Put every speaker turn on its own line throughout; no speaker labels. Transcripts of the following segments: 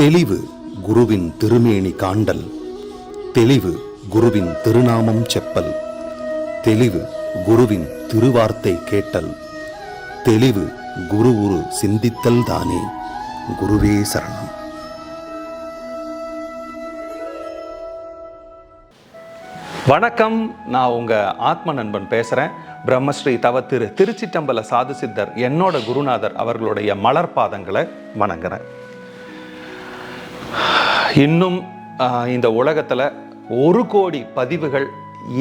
தெளிவு குருவின் திருமேனி காண்டல். தெளிவு குருவின் திருநாமம் செப்பல். தெளிவு குருவின் திருவார்த்தை கேட்டல். தெளிவு குரு உரு சிந்தித்தல் தானே குருவே சரணம்.
வணக்கம் நான் உங்க ஆத்ம நண்பன் பேசுகிறேன் பிரம்மஸ்ரீ தவ திரு திருச்சிட்டம்பல சாது சித்தர் என்னோட குருநாதர் அவர்களுடைய மலர் பாதங்களை வணங்குறேன். இன்னும் இந்த உலகத்தில் ஒரு கோடி பதிவுகள்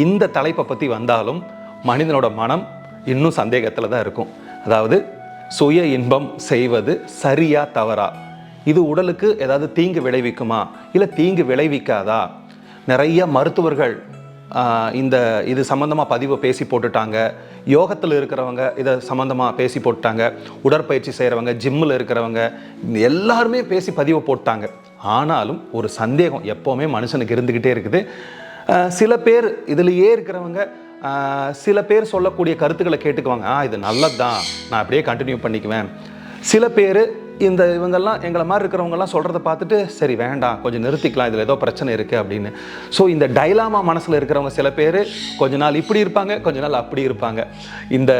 இந்த தலைப்பை பற்றி வந்தாலும் மனிதனோட மனம் இன்னும் சந்தேகத்தில் தான் இருக்கும். அதாவது சுய இன்பம் செய்வது சரியா தவறா? இது உடலுக்கு ஏதாவது தீங்கு விளைவிக்குமா? இல்லை தீங்கு விளைவிக்காதா? நிறைய மருத்துவர்கள் இந்த இது சம்மந்தமாக பதிவை பேசி போட்டுட்டாங்க. யோகத்தில் இருக்கிறவங்க இதை சம்மந்தமாக பேசி போட்டாங்க உடற்பயிற்சி செய்கிறவங்க ஜிம்மில் இருக்கிறவங்க எல்லாருமே பேசி பதிவை போட்டாங்க. ஆனாலும் ஒரு சந்தேகம் எப்போவுமே மனுஷனுக்கு இருந்துக்கிட்டே இருக்குது. சில பேர் இதுலேயே இருக்கிறவங்க சில பேர் சொல்லக்கூடிய கருத்துக்களை கேட்டுக்குவாங்க. ஆ இது நல்லது தான் நான் அப்படியே கண்டினியூ பண்ணிக்குவேன். சில பேர் இந்த இவங்கெல்லாம் எங்களை மாதிரி இருக்கிறவங்கெல்லாம் சொல்கிறத பார்த்துட்டு சரி வேண்டாம். கொஞ்சம் நிறுத்திக்கலாம். இதில் ஏதோ பிரச்சனை இருக்குது அப்படின்னு. ஸோ இந்த டைலாமா மனசில் இருக்கிறவங்க சில பேர் கொஞ்ச நாள் இப்படி இருப்பாங்க. கொஞ்ச நாள் அப்படி இருப்பாங்க. இந்த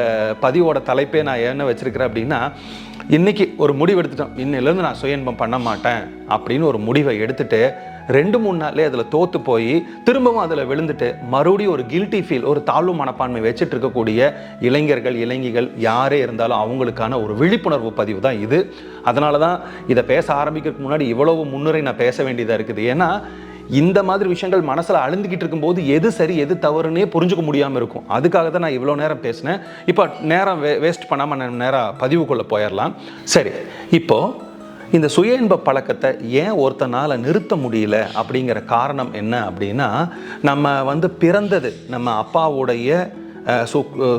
பதிவோட தலைப்பே நான் என்ன வச்சுருக்கிறேன் அப்படின்னா இன்னைக்கு ஒரு முடிவு எடுத்துட்டோம். இன்னிலேருந்து நான் சுயன்பம் பண்ண மாட்டேன் அப்படின்னு ஒரு முடிவை எடுத்துட்டு ரெண்டு மூணு நாள்லே அதில் தோற்று போய் திரும்பவும் அதில் விழுந்துட்டு மறுபடியும் ஒரு கில்ட்டி ஃபீல் ஒரு தாழ்வு மனப்பான்மை வச்சுட்டு இருக்கக்கூடிய இளைஞர்கள் இளைஞிகள் யாரே இருந்தாலும் அவங்களுக்கான ஒரு விழிப்புணர்வு பதிவு தான் இது. அதனால தான் இதை பேச ஆரம்பிக்கிறதுக்கு முன்னாடி இவ்வளவு முன்னுரை நான் பேச வேண்டியதாக இருக்குது. ஏன்னா இந்த மாதிரி விஷயங்கள் மனசில் அழுந்துக்கிட்டு இருக்கும்போது எது சரி எது தவறுன்னே புரிஞ்சுக்க முடியாமல் இருக்கும். அதுக்காக தான் நான் இவ்வளோ நேரம் பேசினேன். இப்போ நேரம் வே வேஸ்ட் பண்ணாமல் நான் நேராக பதிவுக்குள்ளே போயிடலாம் சரி இப்போது இந்த சுய இன்ப பழக்கத்தை ஏன் ஒருத்தனால் நிறுத்த முடியல அப்படிங்கிற காரணம் என்ன அப்படின்னா நம்ம வந்து பிறந்தது நம்ம அப்பாவுடைய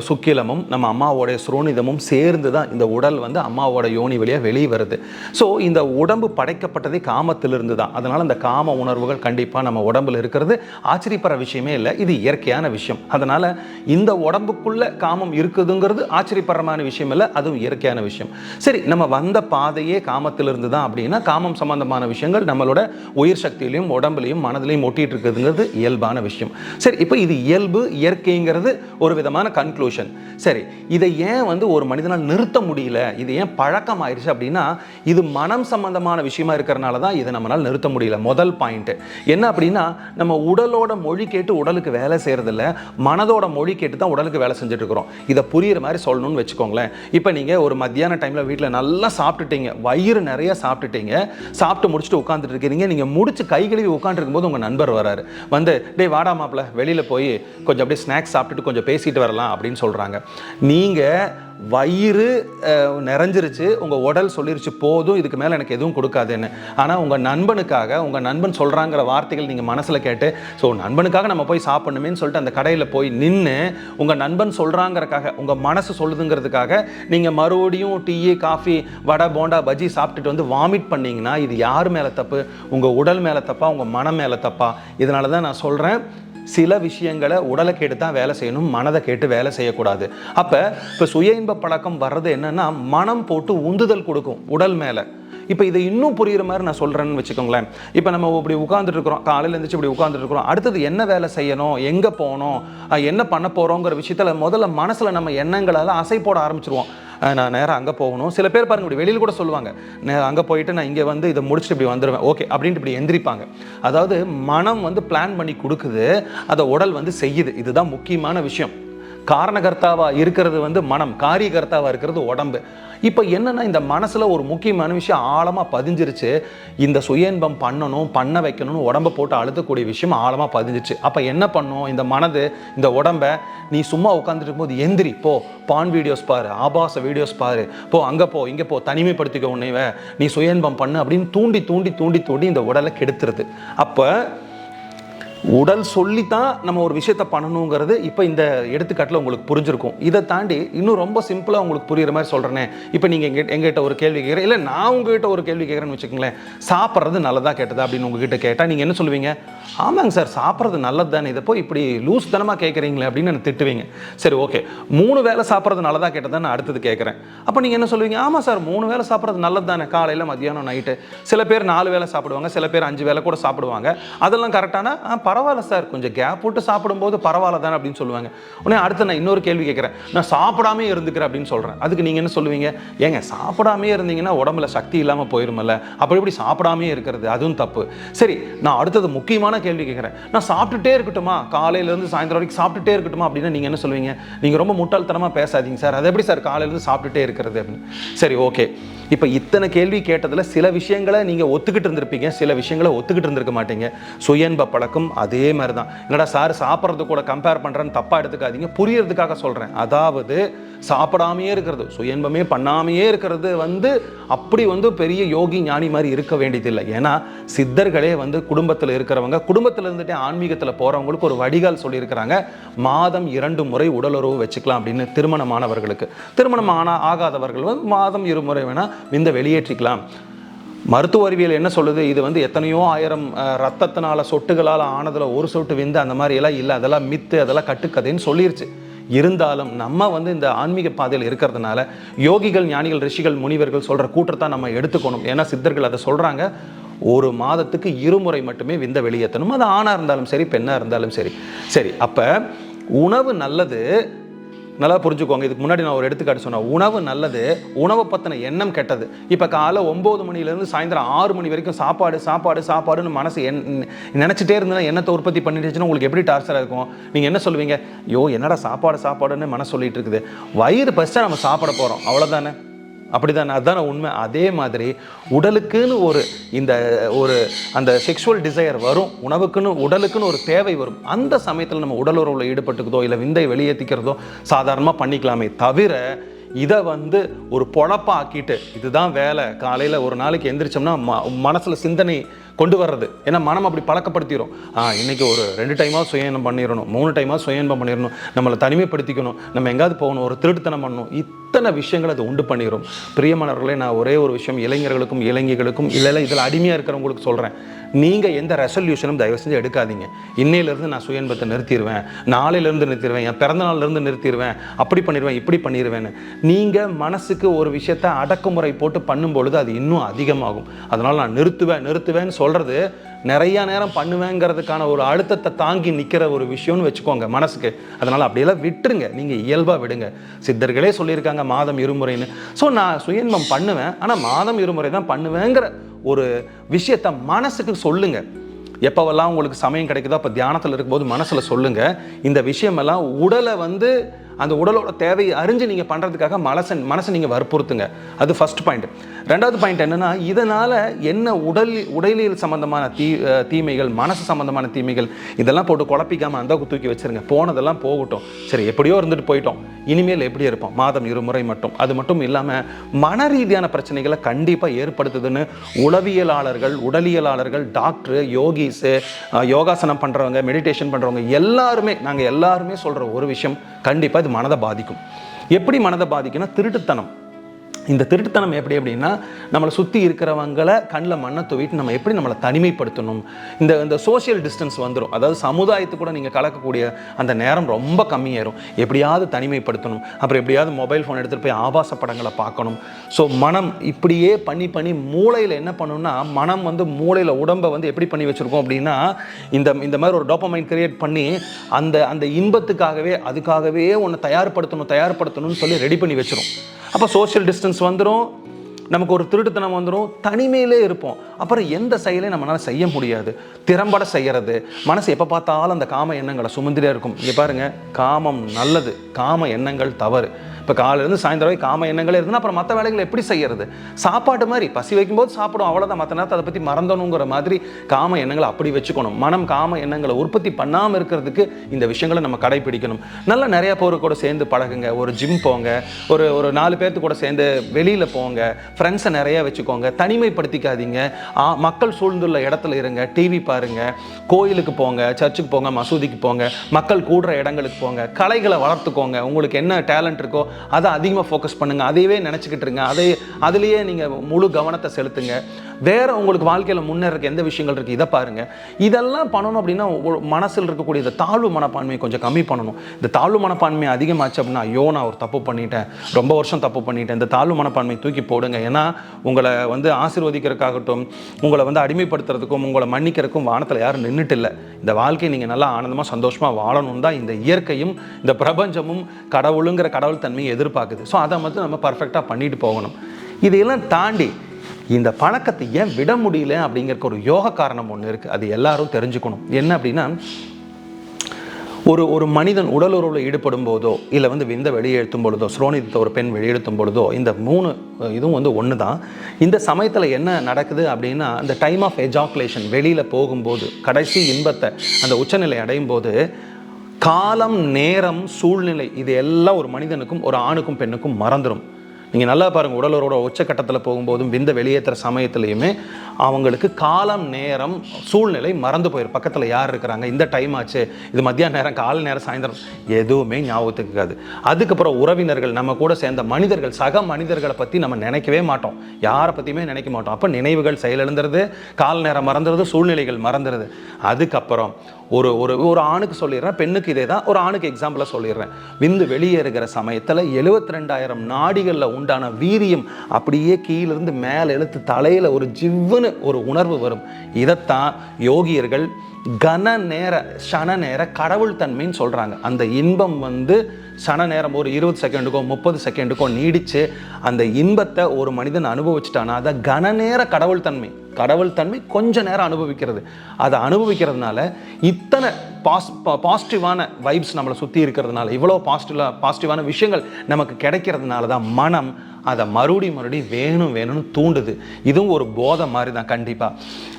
சுக்கிலமும் நம்ம அம்மாவோடைய சுரோனிதமும் சேர்ந்து தான் இந்த உடல் வந்து அம்மாவோட யோனி வழியாக வெளியே வருது. ஸோ இந்த உடம்பு படைக்கப்பட்டதே காமத்திலிருந்து தான் அதனால் இந்த காம உணர்வுகள் கண்டிப்பாக நம்ம உடம்பில் இருக்கிறது. ஆச்சரியப்படுற விஷயமே இல்லை. இது இயற்கையான விஷயம். அதனால் இந்த உடம்புக்குள்ளே காமம் இருக்குதுங்கிறது ஆச்சரியப்படுறமான விஷயம் இல்லை. அதுவும் இயற்கையான விஷயம். சரி நம்ம வந்த பாதையே காமத்திலிருந்து தான் அப்படின்னா காமம் சம்பந்தமான விஷயங்கள் நம்மளோட உயிர் சக்தியிலையும் உடம்புலையும் மனதிலையும் ஒட்டிகிட்டு இருக்குதுங்கிறது இயல்பான விஷயம். சரி இப்போ இது இயல்பு இயற்கைங்கிறது ஒரு விதமான கன்க்ளூஷன் சரி இதை ஏன் வந்து ஒரு மனிதனால் நிறுத்த முடியல? இது ஏன் பழக்கம் ஆயிடுச்சு அப்படின்னா இது மனம் சம்பந்தமான விஷயமா இருக்கிறனால தான் இதை நம்மளால் நிறுத்த முடியல. முதல் பாயிண்ட் என்ன அப்படின்னா நம்ம உடலோட மொழி கேட்டு உடலுக்கு வேலை செய்கிறதில்ல மனதோட மொழி கேட்டு தான் உடலுக்கு வேலை செஞ்சுட்டு இருக்கிறோம் இதை புரியுற மாதிரி சொல்லணும்னு வச்சுக்கோங்களேன். இப்போ நீங்கள் ஒரு மத்தியான டைமில் வீட்டில் நல்லா சாப்பிட்டுட்டீங்க. வயிறு நிறைய சாப்பிட்டுட்டீங்க. சாப்பிட்டு முடிச்சுட்டு உட்காந்துட்டு இருக்கிறீங்க நீங்கள் முடிச்சு கை கழுவி உட்காந்துருக்கும் போது உங்கள் நண்பர் வராரு. வந்து டே வாடா மாப்பிள வெளியில் போய் கொஞ்சம் அப்படியே ஸ்நாக்ஸ் சாப்பிட்டுட்டு கொஞ்சம் பேசிட்டு வரலாம் அப்படின்னு சொல்கிறாங்க நீங்கள் வயிறு நிறைஞ்சிருச்சு உங்கள் உடல் சொல்லிருச்சு போதும் இதுக்கு மேலே எனக்கு எதுவும் கொடுக்காதுன்னு. ஆனால் உங்கள் நண்பனுக்காக உங்கள் நண்பன் சொல்கிறாங்கிற வார்த்தைகள் நீங்கள் மனசில் கேட்டு ஸோ நண்பனுக்காக நம்ம போய் சாப்பிடணுமேன்னு சொல்லிட்டு அந்த கடையில் போய் நின்று உங்கள் நண்பன் சொல்கிறாங்கிறக்காக உங்கள் மனசு சொல்லுதுங்கிறதுக்காக நீங்கள் மறுபடியும் டீ காஃபி வடை போண்டா பஜ்ஜி சாப்பிட்டுட்டு வந்து வாமிட் பண்ணிங்கன்னா இது யார் மேலே தப்பு? உங்கள் உடல் மேலே தப்பா? உங்கள் மனம் மேலே தப்பா? இதனால தான் நான் சொல்கிறேன் சில விஷயங்களை உடலை கேட்டு தான் வேலை செய்யணும் மனதை கேட்டு வேலை செய்யக்கூடாது. அப்போ இப்போ சுய இன்ப பழக்கம் வர்றது என்னன்னா மனம் போட்டு உந்துதல் கொடுக்கும் உடல் மேலே. இப்போ இதை இன்னும் புரியுற மாதிரி நான் சொல்கிறேன்னு வச்சுக்கோங்களேன். இப்போ நம்ம இப்படி உட்காந்துட்டு இருக்கிறோம் காலையில் எழுந்திரிச்சு இப்படி உட்காந்துட்டு இருக்கிறோம் அடுத்தது என்ன வேலை செய்யணும் எங்கே போகணும் என்ன பண்ண போகிறோங்கிற விஷயத்தில் முதல்ல மனசில் நம்ம எண்ணங்களால் அசை போட ஆரம்பிச்சிருவோம். நான் நேராக அங்கே போகணும். சில பேர் பாருங்க இப்படி வெளியில் கூட சொல்லுவாங்க. நேரம் அங்கே போயிட்டு நான் இங்கே வந்து இதை முடிச்சுட்டு இப்படி வந்துடுவேன் ஓகே அப்படின்ட்டு இப்படி எந்திரிப்பாங்க. அதாவது மனம் வந்து பிளான் பண்ணி கொடுக்குது அதை உடல் வந்து செய்யுது. இதுதான் முக்கியமான விஷயம். காரணகர்த்தாவாக இருக்கிறது வந்து மனம் காரியகர்த்தாவாக இருக்கிறது உடம்பு. இப்போ என்னென்னா இந்த மனசில் ஒரு முக்கியமான விஷயம் ஆழமாக பதிஞ்சிருச்சு. இந்த சுயன்பம் பண்ணணும் பண்ண வைக்கணும்னு உடம்ப போட்டு அழுத்தக்கூடிய விஷயம் ஆழமாக பதிஞ்சிருச்சு. அப்போ என்ன பண்ணும்? இந்த மனது இந்த உடம்ப நீ சும்மா உட்காந்துட்டு இருக்கும்போது எந்திரி போ. பான் வீடியோஸ் பாரு ஆபாச வீடியோஸ் பாரு. போ அங்கே போ இங்கே போ தனிமைப்படுத்திக்க உன்னைவ நீ சுயன்பம் பண்ணு அப்படின்னு தூண்டி தூண்டி தூண்டி தூண்டி இந்த உடலை கெடுத்துருது. அப்போ உடல் சொல்லித்தான் நம்ம ஒரு விஷயத்த பண்ணணுங்கிறது இப்போ இந்த எடுத்துக்காட்டில் உங்களுக்கு புரிஞ்சிருக்கும். இதை தாண்டி இன்னும் ரொம்ப சிம்பிளாக உங்களுக்கு புரியுற மாதிரி சொல்கிறேனே இப்போ நீங்கள் எங்க எங்கிட்ட ஒரு கேள்வி கேட்குறேன் இல்லை நான் உங்ககிட்ட ஒரு கேள்வி கேட்குறேன்னு வச்சுக்கோங்களேன். சாப்பிட்றது நல்லதா கேட்டதா அப்படின்னு உங்ககிட்ட கேட்டால் நீங்கள் என்ன சொல்லுவீங்க? ஆமாங்க சார் சாப்பிட்றது நல்லது தானே இதை போய் இப்படி லூஸ் தனமாக கேட்குறீங்களே அப்படின்னு நான் திட்டுவீங்க. சரி ஓகே மூணு வேளை சாப்பிட்றது நல்லதா கேட்டதான் நான் அடுத்தது கேட்குறேன் அப்போ நீங்கள் என்ன சொல்லுவீங்க? ஆமாம் சார் மூணு வேளை சாப்பிட்றது நல்லது தானே காலையில் மதியானம் நைட்டு சில பேர் நாலு வேளை சாப்பிடுவாங்க. சில பேர் அஞ்சு வேளை கூட சாப்பிடுவாங்க. அதெல்லாம் கரெக்டான பரவாயில்ல சார். கொஞ்சம் கேப் போட்டு சாப்பிடும்போது பரவாயில்ல தானே அப்படின்னு சொல்லுவாங்க. உடனே அடுத்து நான் இன்னொரு கேள்வி கேட்குறேன். நான் சாப்பிடாமே இருந்துக்கிறேன் அப்படின்னு சொல்கிறேன் அதுக்கு நீங்கள் என்ன சொல்லுவீங்க? ஏங்க சாப்பிடாமே இருந்தீங்கன்னா உடம்புல சக்தி இல்லாமல் போயிருமில்ல? அப்படி இப்படி சாப்பிடாமே இருக்கிறது அதுவும் தப்பு. சரி நான் அடுத்தது முக்கியமான கேள்வி கேட்குறேன். நான் சாப்பிட்டுட்டே இருக்கட்டுமா? காலையிலேருந்து சாயந்தரம் வரைக்கும் சாப்பிட்டுட்டே இருக்கட்டுமா? அப்படின்னா நீங்கள் என்ன சொல்லுவீங்க? நீங்கள் ரொம்ப முட்டாள்தனமாக பேசாதீங்க சார். அது எப்படி சார் காலையிலேருந்து சாப்பிட்டுட்டே இருக்கிறது அப்படின்னு? சரி ஓகே இப்போ இத்தனை கேள்வி கேட்டதில் சில விஷயங்களை நீங்கள் ஒத்துக்கிட்டு இருந்திருப்பீங்க. சில விஷயங்களை ஒத்துக்கிட்டு இருந்திருக்க மாட்டீங்க. சுயன்ப பழக்கம் அதே மாதிரி தான் என்னடா சார் சாப்பிட்றது கூட கம்பேர் பண்ணுறேன்னு தப்பாக எடுத்துக்காதீங்க. புரியறதுக்காக சொல்கிறேன் அதாவது சாப்பிடாமையே இருக்கிறது சுயன்பமே பண்ணாமையே இருக்கிறது வந்து அப்படி வந்து பெரிய யோகி ஞானி மாதிரி இருக்க வேண்டியதில்லை. ஏன்னா சித்தர்களே வந்து குடும்பத்தில் இருக்கிறவங்க குடும்பத்தில் இருந்துகிட்டே ஆன்மீகத்தில் போகிறவங்களுக்கு ஒரு வடிகால் சொல்லியிருக்கிறாங்க. மாதம் இரண்டு முறை உடலுறவு வச்சுக்கலாம் அப்படின்னு திருமணமானவர்களுக்கு. திருமணம் ஆனா ஆகாதவர்கள் வந்து மாதம் இருமுறை வேணால் விந்த வெளியேற்றிக்கலாம். மருத்துவ அறிவியல் என்ன சொல்லுது? இது வந்து எத்தனையோ ஆயிரம் ரத்தத்தினால சொட்டுகளால் ஆனதில் ஒரு சொட்டு விந்து அந்த மாதிரி எல்லாம் இல்லை. அதெல்லாம் மித்து அதெல்லாம் கட்டுக்கதைன்னு சொல்லிருச்சு. இருந்தாலும் நம்ம வந்து இந்த ஆன்மீக பாதையில் இருக்கிறதுனால யோகிகள் ஞானிகள் ரிஷிகள் முனிவர்கள் சொல்கிற கூட்டத்தை நம்ம எடுத்துக்கணும். ஏன்னா சித்தர்கள் அதை சொல்கிறாங்க ஒரு மாதத்துக்கு இருமுறை மட்டுமே விந்த வெளியேற்றணும். அது ஆணாக இருந்தாலும் சரி பெண்ணாக இருந்தாலும் சரி. சரி அப்போ உணவு நல்லது நல்லா புரிஞ்சுக்கோங்க. இதுக்கு முன்னாடி நான் ஒரு எடுத்துக்காட்டு சொன்னேன். உணவு நல்லது உணவை பற்றின எண்ணம் கெட்டது. இப்போ காலை ஒம்பது மணிலேருந்து சாயந்தரம் ஆறு மணி வரைக்கும் சாப்பாடு சாப்பாடு சாப்பாடுன்னு மனசு என் நினச்சிட்டே இருந்ததுன்னா எண்ணத்தை உற்பத்தி பண்ணிட்டுச்சுன்னா உங்களுக்கு எப்படி டார்ச்சராக இருக்கும்? நீங்கள் என்ன சொல்லுவீங்க? யோ என்னடா சாப்பாடு சாப்பாடுன்னு மனசு சொல்லிட்டு இருக்குது. வயிறு பசிச்சா நம்ம சாப்பிட போகிறோம் அவ்வளோதானே அப்படிதானே அதுதானே உண்மை. அதே மாதிரி உடலுக்குன்னு ஒரு இந்த ஒரு அந்த செக்ஷுவல் டிசையர் வரும் உணவுக்குன்னு உடலுக்குன்னு ஒரு தேவை வரும். அந்த சமயத்தில் நம்ம உடல் உறவில் ஈடுபட்டுக்கிறதோ இல்லை விந்தை வெளியேற்றிக்கிறதோ சாதாரணமாக பண்ணிக்கலாமே தவிர இதை வந்து ஒரு பொழப்பாக்கிட்டு இதுதான் வேலை. காலையில் ஒரு நாளைக்கு எந்திரிச்சோம்னா ம மனசில் சிந்தனை கொண்டு வர்றது. ஏன்னா மனம் அப்படி பழக்கப்படுத்திடும் இன்றைக்கி ஒரு ரெண்டு டைமாக சுயநம் பண்ணிடணும் மூணு டைமாக சுயன்பம் பண்ணிடணும் நம்மளை தனிமைப்படுத்திக்கணும் நம்ம எங்காவது போகணும் ஒரு திருட்டுத்தனம் பண்ணணும் இத்தனை விஷயங்கள் அது உண்டு பண்ணிடும் பிரியமானவர்களே நான் ஒரே ஒரு விஷயம் இளைஞர்களுக்கும் இளைஞர்களுக்கும் இல்லை இதில் அடிமையாக இருக்கிறவங்களுக்கு சொல்கிறேன் நீங்கள் எந்த ரெசல்யூஷனும் தயவு செஞ்சு எடுக்காதீங்க. இன்னையிலேருந்து நான் சுயன்பத்தை நிறுத்திடுவேன் நாளையிலேருந்து நிறுத்திடுவேன் என் பிறந்த நாள்லேருந்து நிறுத்திடுவேன் அப்படி பண்ணிடுவேன் இப்படி பண்ணிடுவேன்னு நீங்கள் மனசுக்கு ஒரு விஷயத்தை அடக்குமுறை போட்டு பண்ணும் பொழுது அது இன்னும் அதிகமாகும். அதனால் நான் நிறுத்துவேன் நிறுத்துவேன்னு சொல்கிறது நிறையா நேரம் பண்ணுவேங்கிறதுக்கான ஒரு அழுத்தத்தை தாங்கி நிற்கிற ஒரு விஷயம்னு வச்சுக்கோங்க மனசுக்கு. அதனால் அப்படியெல்லாம் விட்டுருங்க. நீங்கள் இயல்பாக விடுங்க. சித்தர்களே சொல்லியிருக்காங்க மாதம் இருமுறைன்னு. ஸோ நான் சுயன்பம் பண்ணுவேன். ஆனால் மாதம் இருமுறை தான் பண்ணுவேங்கிற ஒரு விஷயத்த மனசுக்கு சொல்லுங்கள் எப்போவெல்லாம் உங்களுக்கு சமயம் கிடைக்குதோ அப்போ தியானத்தில் இருக்கும்போது மனசில் சொல்லுங்கள் இந்த விஷயமெல்லாம் உடலை வந்து அந்த உடலோட தேவையை அறிஞ்சு நீங்கள் பண்ணுறதுக்காக மனசை மனசை நீங்கள் வற்புறுத்துங்க. அது ஃபஸ்ட் பாயிண்ட் ரெண்டாவது பாயிண்ட் என்னென்னா இதனால் என்ன உடல் உடலியல் சம்மந்தமான தீ தீமைகள் மனசு சம்மந்தமான தீமைகள் இதெல்லாம் போட்டு குழப்பிக்காமல் அந்த தூக்கி வச்சிருங்க. போனதெல்லாம் போகட்டும். சரி எப்படியோ இருந்துட்டு போயிட்டோம். இனிமேல் எப்படி இருப்போம்? மாதம் இருமுறை மட்டும். அது மட்டும் இல்லாமல் மன ரீதியான பிரச்சனைகளை கண்டிப்பாக ஏற்படுத்துதுன்னு உளவியலாளர்கள் உடலியலாளர்கள் டாக்டர் யோகிஸு யோகாசனம் பண்ணுறவங்க மெடிடேஷன் பண்ணுறவங்க எல்லாருமே நாங்கள் எல்லாருமே சொல்கிற ஒரு விஷயம் கண்டிப்பாக இது மனதை பாதிக்கும். எப்படி மனதை பாதிக்கும்னா திருட்டுத்தனம். இந்த திருட்டுத்தனம் எப்படி அப்படின்னா நம்மளை சுற்றி இருக்கிறவங்கள கண்ணில் மண்ணை தூவிட்டு நம்ம எப்படி நம்மளை தனிமைப்படுத்தணும்? இந்த இந்த சோஷியல் டிஸ்டன்ஸ் வந்துடும் அதாவது சமுதாயத்து கூட நீங்கள் கலக்கக்கூடிய அந்த நேரம் ரொம்ப கம்மியாயிரும். எப்படியாவது தனிமைப்படுத்தணும். அப்புறம் எப்படியாவது மொபைல் ஃபோன் எடுத்துகிட்டு போய் ஆபாச படங்களை பார்க்கணும். ஸோ மனம் இப்படியே பண்ணி பண்ணி மூளையில் என்ன பண்ணணும்னா மனம் வந்து மூளையில் உடம்பை வந்து எப்படி பண்ணி வச்சுருக்கோம் அப்படின்னா இந்த இந்த மாதிரி ஒரு டோப்பமைன் கிரியேட் பண்ணி அந்த அந்த இன்பத்துக்காகவே அதுக்காகவே ஒன்று தயார்படுத்தணும் தயார்படுத்தணும்னு சொல்லி ரெடி பண்ணி வச்சிடும் அப்போ சோஷியல் டிஸ்டன்ஸ் வந்துடும் நமக்கு ஒரு திருட்டுத்தனம் வந்துடும் தனிமையிலே இருப்போம். அப்புறம் எந்த செயலையும் நம்மளால் செய்ய முடியாது. திறம்பட செய்கிறது மனசு எப்போ பார்த்தாலும் அந்த காம எண்ணங்களை சுமந்திரியாக இருக்கும். இங்கே பாருங்கள் காமம் நல்லது. காம எண்ணங்கள் தவறு. இப்போ காலையிலேருந்து சாயந்தரம் வரைக்கும் காம எண்ணங்களே இருந்தால் அப்புறம் மற்ற வேலைகளை எப்படி செய்யறது? சாப்பாடு மாதிரி பசி வைக்கும்போது சாப்பிடும் அவ்வளோதான் மற்ற நேரத்தை அதை பற்றி மறந்தணுங்கிற மாதிரி காம எண்ணங்களை அப்படி வச்சுக்கணும். மனம் காம எண்ணங்களை உற்பத்தி பண்ணாமல் இருக்கிறதுக்கு இந்த விஷயங்களை நம்ம கடைபிடிக்கணும். நல்லா நிறையா பேர் கூட சேர்ந்து பழகுங்க. ஒரு ஜிம் போங்க. ஒரு ஒரு நாலு பேர்த்து கூட சேர்ந்து வெளியில் போங்க. ஃப்ரெண்ட்ஸை நிறையா வச்சுக்கோங்க. தனிமைப்படுத்திக்காதீங்க. மக்கள் சூழ்ந்துள்ள இடத்துல இருங்க. டிவி பாருங்க. கோயிலுக்கு போங்க. சர்ச்சுக்கு போங்க. மசூதிக்கு போங்க. மக்கள் கூடுற இடங்களுக்கு போங்க. கலைகளை வளர்த்துக்கோங்க. உங்களுக்கு என்ன டேலண்ட் இருக்கோ அதை அதிகமாக ஃபோக்கஸ் பண்ணுங்கள் அதையவே நினச்சிக்கிட்டு இருங்க. அதை அதுலேயே நீங்கள் முழு கவனத்தை செலுத்துங்க. வேறு உங்களுக்கு வாழ்க்கையில் முன்னேறக்கு எந்த விஷயங்கள் இருக்குது இதை பாருங்கள் இதெல்லாம் பண்ணணும் அப்படின்னா மனசில் இருக்கக்கூடிய இந்த தாழ்வு மனப்பான்மையை கொஞ்சம் கம்மி பண்ணணும். இந்த தாழ்வு மனப்பான்மை அதிகமாச்சு அப்படின்னா ஐயோ நான் ஒரு தப்பு பண்ணிட்டேன். ரொம்ப வருஷம் தப்பு பண்ணிட்டேன். இந்த தாழ்வு மனப்பான்மை தூக்கி போடுங்க. ஏன்னா உங்களை வந்து ஆசீர்வதிக்கிறதுக்காகட்டும் உங்களை வந்து அடிமைப்படுத்துறதுக்கும் உங்களை மன்னிக்கிறதுக்கும் வானத்தில் யாரும் நின்றுட்டு இல்லை இந்த வாழ்க்கையை நீங்கள் நல்லா ஆனந்தமாக சந்தோஷமாக வாழணும் தான் இந்த இயற்கையும் இந்த பிரபஞ்சமும் கடவுளுங்கிற கடவுள் தன்மையை எதிர்பார்க்குது. ஸோ அதை மட்டும் நம்ம பர்ஃபெக்டாக பண்ணிட்டு போகணும். இதையெல்லாம் தாண்டி இந்த பழக்கத்தை ஏன் விட முடியல அப்படிங்கிறக்கு ஒரு யோக காரணம் ஒன்று இருக்குது அது எல்லாரும் தெரிஞ்சுக்கணும். என்ன அப்படின்னா ஒரு ஒரு மனிதன் உடல் உறவில் ஈடுபடும் போதோ இல்லை வந்து விந்த வெளியெழுத்தும் பொழுதோ ஸ்ரோனிதத்தை ஒரு பெண் வெளியெழுத்தும் பொழுதோ இந்த மூணு இதுவும் வந்து ஒன்று தான் இந்த சமயத்தில் என்ன நடக்குது அப்படின்னா அந்த டைம் ஆஃப் எஜாக்குலேஷன் வெளியில் போகும்போது கடைசி இன்பத்தை அந்த உச்சநிலை அடையும் போது காலம் நேரம் சூழ்நிலை இது எல்லாம் ஒரு மனிதனுக்கும் ஒரு ஆணுக்கும் பெண்ணுக்கும் மறந்துடும் நீங்கள் நல்லா பாருங்கள் உடலோட உச்சக்கட்டத்தில் போகும்போதும் விந்த வெளியேற்றுற சமயத்துலையுமே அவங்களுக்கு காலம் நேரம் சூழ்நிலை மறந்து போயிடும் பக்கத்தில் யார் இருக்கிறாங்க? இந்த டைம் ஆச்சு. இது மத்தியான நேரம் காலை நேரம் சாயந்தரம். எதுவுமே ஞாபகத்துக்கு இருக்காது. அதுக்கப்புறம் உறவினர்கள் நம்ம கூட சேர்ந்த மனிதர்கள் சக மனிதர்களை பற்றி நம்ம நினைக்கவே மாட்டோம். யாரை பற்றியுமே நினைக்க மாட்டோம். அப்போ நினைவுகள் செயலிழந்துருது கால நேரம் மறந்துடுது சூழ்நிலைகள் மறந்துடுது அதுக்கப்புறம் ஒரு ஒரு ஒரு ஆணுக்கு சொல்லிடுறேன் பெண்ணுக்கு இதே தான் ஒரு ஆணுக்கு எக்ஸாம்பிளாக சொல்லிடுறேன். விந்து வெளியேறுகிற சமயத்தில் எழுபத்தி ரெண்டாயிரம் நாடிகளில் உண்டான வீரியம் அப்படியே கீழிருந்து மேலே எழுத்து தலையில் ஒரு ஜிவ்வுன்னு ஒரு உணர்வு வரும். இதைத்தான் யோகியர்கள் கன நேர சன நேர கடவுள் தன்மைன்னு சொல்கிறாங்க அந்த இன்பம் வந்து சன நேரம் ஒரு இருபது செகண்டுக்கோ முப்பது செகண்டுக்கோ நீடித்து அந்த இன்பத்தை ஒரு மனிதன் அனுபவிச்சிட்டானா அதை கன நேர கடவுள் தன்மை. கடவுள் தன்மை கொஞ்ச நேரம் அனுபவிக்கிறது. அதை அனுபவிக்கிறதுனால இத்தனை பாஸ் பாசிட்டிவான வைப்ஸ் நம்மளை சுற்றி இருக்கிறதுனால இவ்வளோ பாசிட்டிவாக பாசிட்டிவான விஷயங்கள் நமக்கு கிடைக்கிறதுனால தான் மனம் அதை மறுபடியும் மறுபடியும் வேணும் வேணும்னு தூண்டுது. இதுவும் ஒரு போதை மாதிரி தான் கண்டிப்பாக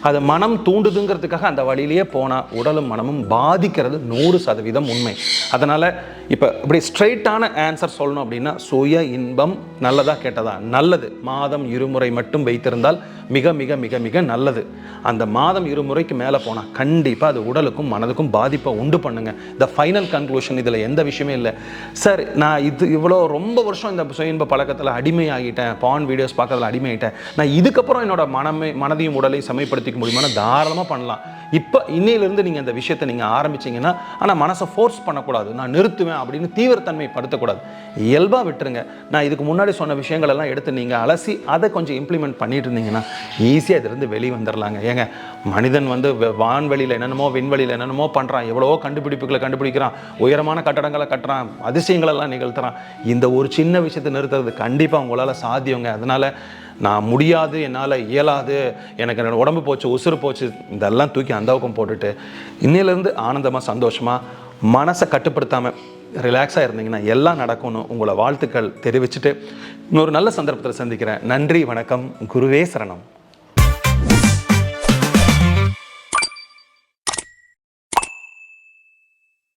அதை மனம் தூண்டுதுங்கிறதுக்காக அந்த வழியிலேயே போனால் உடலும் மனமும் பாதிக்கிறது நூறு சதவீதம் உண்மை. அதனால் இப்போ இப்படி ஸ்ட்ரைட்டான ஆன்சர் சொல்லணும் அப்படின்னா சுய இன்பம் நல்லதா கேட்டதா? நல்லது. மாதம் இருமுறை மட்டும் வைத்திருந்தால் மிக மிக மிக மிக நல்லது. அந்த மாதம் இருமுறைக்கு மேலே போனால் கண்டிப்பாக அது உடலுக்கும் மனதுக்கும் பாதிப்பை உண்டு பண்ணுங்க. த ஃபைனல் கன்க்ளூஷன் இதில் எந்த விஷயமே இல்லை. சார் நான் இது இவ்வளோ ரொம்ப வருஷம் இந்த சுய இன்ப பழக்கத்தில் அடிமையாகிட்டேன். பான் வீடியோஸ் பார்க்கறதுல அடிமையாகிட்டேன் நான் இதுக்கப்புறம் என்னோட மனமே மனதையும் உடலையும் சமயப்படுத்திக்க முடியுமானா தாராளமாக பண்ணலாம். இப்போ இன்னையிலேருந்து நீங்கள் அந்த விஷயத்தை நீங்கள் ஆரம்பிச்சீங்கன்னா ஆனால் மனசை ஃபோர்ஸ் பண்ணக்கூடாது. நான் நிறுத்துவேன் அப்படின்னு தீவிரத்தன்மை படுத்தக்கூடாது. இயல்பாக விட்டுருங்க. நான் இதுக்கு முன்னாடி சொன்ன விஷயங்கள் எல்லாம் எடுத்து நீங்கள் அலசி அதை கொஞ்சம் இம்ப்ளிமெண்ட் பண்ணிட்டு இருந்தீங்கன்னா ஈஸியாக இதிலிருந்து வெளியே வந்துடலாங்க ஏங்க மனிதன் வந்து வ- வான்வெளியில் என்னென்னமோ விண்வெளியில் என்னென்னமோ பண்ணுறான் எவ்வளவோ கண்டுபிடிப்புகளை கண்டுபிடிக்கிறான். உயரமான கட்டடங்களை கட்டுறான். அதிசயங்களெல்லாம் நிகழ்த்துறான். இந்த ஒரு சின்ன விஷயத்தை நிறுத்துறது கண்டிப்பாக உங்களால் சாத்தியங்க. அதனால் நான் முடியாது என்னால் இயலாது எனக்கு என்னோட உடம்பு போச்சு உசுறு போச்சு இதெல்லாம் தூக்கி அந்த பக்கம் போட்டுட்டு இன்னையிலேருந்து ஆனந்தமாக சந்தோஷமாக மனசை கட்டுப்படுத்தாமல் ரிலாக்ஸாக இருந்தீங்கன்னா எல்லாம் நடக்கும்னு உங்களை வாழ்த்துக்கள் தெரிவிச்சுட்டு இன்னொரு நல்ல சந்தர்ப்பத்தில் சந்திக்கிறேன். நன்றி வணக்கம். குருவே சரணம்.